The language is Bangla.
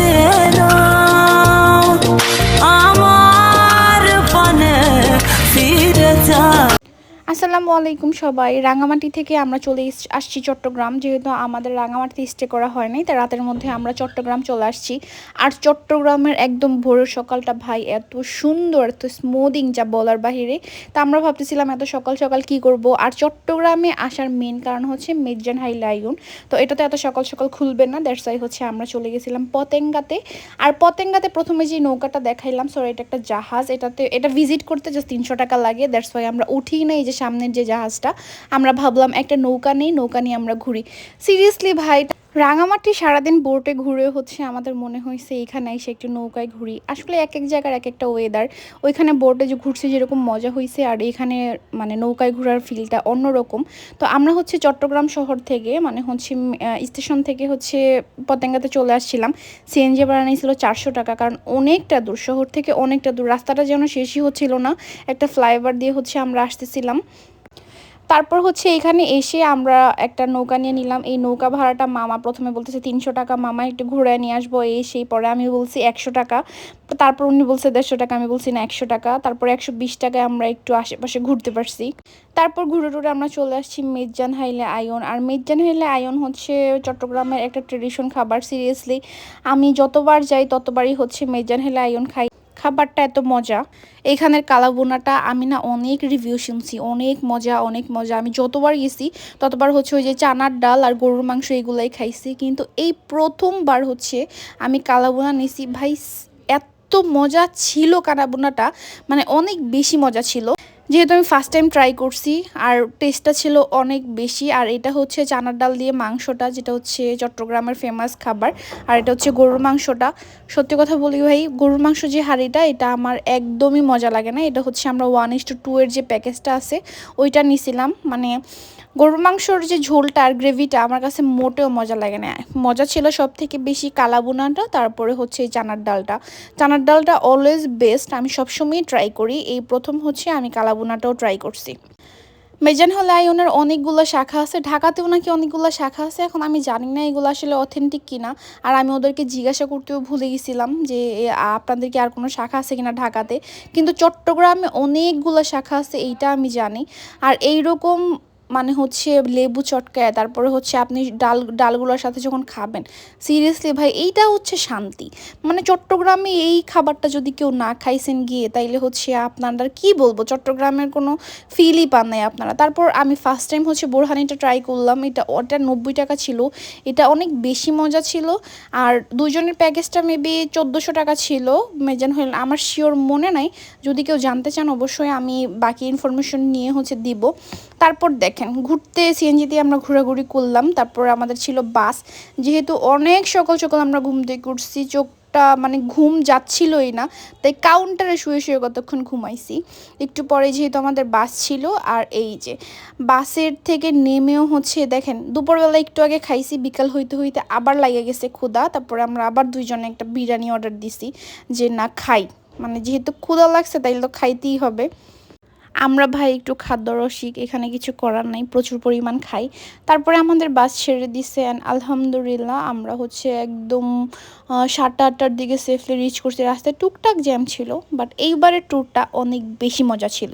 যেন আসসালামু আলাইকুম সবাই। রাঙামাটি থেকে আমরা চলে আসছি চট্টগ্রাম। যেহেতু আমাদের রাঙামাটিতে স্টে করা হয় নাই তাই রাতের মধ্যে আমরা চট্টগ্রাম চলে আসছি। আর চট্টগ্রামের একদম ভোরের সকালটা ভাই এত সুন্দর, এত স্মুদিং যা বলার বাহিরে। তা আমরা ভাবতেছিলাম এত সকাল সকাল কি করব? আর চট্টগ্রামে আসার মেন কারণ হচ্ছে মির্জান হাই লাইন তো এটা তো এত সকাল সকাল খুলবে না দ্যাটস ওয়াই হচ্ছে আমরা চলে গেছিলাম পতেঙ্গাতে। আর পতেঙ্গাতে প্রথমে যে নৌকাটা দেখাইলাম সরি এটা একটা জাহাজ। এটাতে এটা ভিজিট করতে জাস্ট তিনশো টাকা লাগে দ্যাটস ওয়াই আমরা উঠি না এই যে সামনের যে জাহাজটা আমরা ভাবলাম একটা নৌকা নেই নৌকা নিয়ে আমরা ঘুরি। সিরিয়াসলি ভাই রাঙামাটি সারাদিন বোটে ঘুরে হচ্ছে আমাদের মনে হয়েছে এখানে এসে একটু নৌকায় ঘুরি। আসলে এক এক জায়গার এক একটা ওয়েদার ওইখানে বোটে যে ঘুরছে যেরকম মজা হয়েছে, আর এখানে মানে নৌকায় ঘোরার ফিলটা অন্যরকম। তো আমরা হচ্ছে চট্টগ্রাম শহর থেকে মানে হচ্ছে স্টেশন থেকে হচ্ছে পতেঙ্গাতে চলে আসছিলাম। সিএনজি ভাড়া নিয়েছিল চারশো টাকা, কারণ অনেকটা দূর, শহর থেকে অনেকটা দূর। রাস্তাটা যেন শেষই হচ্ছিল না। একটা ফ্লাইওভার দিয়ে হচ্ছে আমরা আসতেছিলাম। তারপর হচ্ছে এখানে এসে আমরা একটা নৌকা নিয়ে নিলাম। এই নৌকা ভাড়াটা মামা প্রথমে বলতেছে, তিনশো টাকা মামা, একটু ঘুরে নিয়ে আসব। এই সেই পরে আমি বলছি, একশো টাকা। তারপর উনি বলছে, দেড়শো টাকা। আমি বলছি, না, একশো টাকা। তারপর একশো বিশ টাকায় আমরা একটু আশেপাশে ঘুরতে পারছি। তারপর ঘুরে টুরে আমরা চলে আসছি মির্জান হাইলে আয়ন। আর মির্জান হাইলে আয়ন হচ্ছে চট্টগ্রামের একটা ট্রেডিশন খাবার, সিরিয়াসলি। আমি যতবার যাই, ততবারই হচ্ছে মির্জান হাইলে আয়ন খাই। খাবারটা এত মজা। এখানের কালাবোনাটা আমি না অনেক রিভিউ শুনছি, অনেক মজা অনেক মজা। আমি যতবার গেছি, ততবার হচ্ছে ওই যে চানার ডাল আর গরুর মাংস এগুলাই খাইছি। কিন্তু এই প্রথমবার হচ্ছে আমি কালাবোনা নিছি। ভাই, এত মজা ছিল কালাবোনাটা মানে অনেক বেশি মজা ছিল। যেহেতু আমি ফার্স্ট টাইম ট্রাই করছি, আর টেস্টটা ছিল অনেক বেশি, আর এটা হচ্ছে চানার ডাল দিয়ে মাংসটা, যেটা হচ্ছে চট্টগ্রামের ফেমাস খাবার, আর এটা হচ্ছে গরুর মাংসটা। সত্যি কথা বলি ভাই, গরুর মাংস যে হাঁড়িটা, এটা আমার একদমই মজা লাগে না। এটা হচ্ছে আমরা ওয়ান ইস টু টু এর যে প্যাকেজটা আছে, ওইটা নিছিলাম। মানে গরুর মাংসর যে ঝোলটা আর গ্রেভিটা আমার কাছে মোটেও মজা লাগে না। মজা ছিল সব থেকে বেশি কালাবোনাটা তারপরে হচ্ছে এই চানার ডালটা। চানার ডালটা অলওয়েজ বেস্ট আমি সবসময়ই ট্রাই করি। এই প্রথম হচ্ছে আমি কালাবোনাটাও ট্রাই করছি। মেজান হল আয়নের অনেকগুলো শাখা আছে, ঢাকাতেও নাকি অনেকগুলো শাখা আছে, এখন আমি জানি না এগুলো আসলে অথেন্টিক কিনা। আর আমি ওদেরকে জিজ্ঞাসা করতেও ভুলে গেছিলাম যে আপনাদের কি আর কোনো শাখা আছে কিনা ঢাকাতে? কিন্তু চট্টগ্রামে অনেকগুলো শাখা আছে, এইটা আমি জানি। আর এইরকম মানে হচ্ছে লেবু চটকায়, তারপরে হচ্ছে আপনি ডাল, ডালগুলোর সাথে যখন খাবেন সিরিয়াসলি ভাই, এইটা হচ্ছে শান্তি। মানে চট্টগ্রামে এই খাবারটা যদি কেউ না খাইছেন গিয়ে, তাইলে হচ্ছে আপনারা কি বলব, চট্টগ্রামের কোনো ফিলই পান নাই আপনারা। তারপর আমি ফার্স্ট টাইম হচ্ছে বোরহানিটা ট্রাই করলাম, এটা, ওটা নব্বই টাকা ছিল, এটা অনেক বেশি মজা ছিল, আর দুজনের প্যাকেজটা মেবি চোদ্দোশো টাকা ছিল মেজান হইল, আমার শিওর মনে নাই, যদি কেউ জানতে চান অবশ্যই আমি বাকি ইনফরমেশন নিয়ে হচ্ছে দিব। তারপর দেখেন, ঘুরতে সিএনজি দিয়ে আমরা ঘোরাঘুরি করলাম, তারপর আমাদের ছিল বাস। যেহেতু অনেক সকাল সকাল আমরা ঘুম থেকে উঠছি, চোখটা মানে ঘুম যাচ্ছিলই না, তাই কাউন্টারে শুয়ে শুয়ে কতক্ষণ ঘুমাইছি। একটু পরে যেহেতু আমাদের বাস ছিল, আর এই যে বাসের থেকে নেমেও হচ্ছে, দেখেন, দুপুরবেলা একটু আগে খাইছি, বিকাল হইতে হইতে আবার লাগে গেছে ক্ষুদা তারপরে আমরা আবার দুইজনে একটা বিরিয়ানি অর্ডার দিছি যে না, খাই। মানে যেহেতু ক্ষুদা লাগছে, তাইলে তো খাইতেই হবে। আমরা ভাই একটু খাদ্য রসিক, এখানে কিছু করার নাই, প্রচুর পরিমাণ খাই। তারপরে আমাদের বাস ছেড়ে দিছে অ্যান্ড আলহামদুলিল্লাহ আমরা হচ্ছে একদম সাতটা আটটার দিকে সেফলি রিচ করছি। রাস্তায় টুকটাক জ্যাম ছিল বাট এইবারের ট্যুরটা অনেক বেশি মজা ছিল।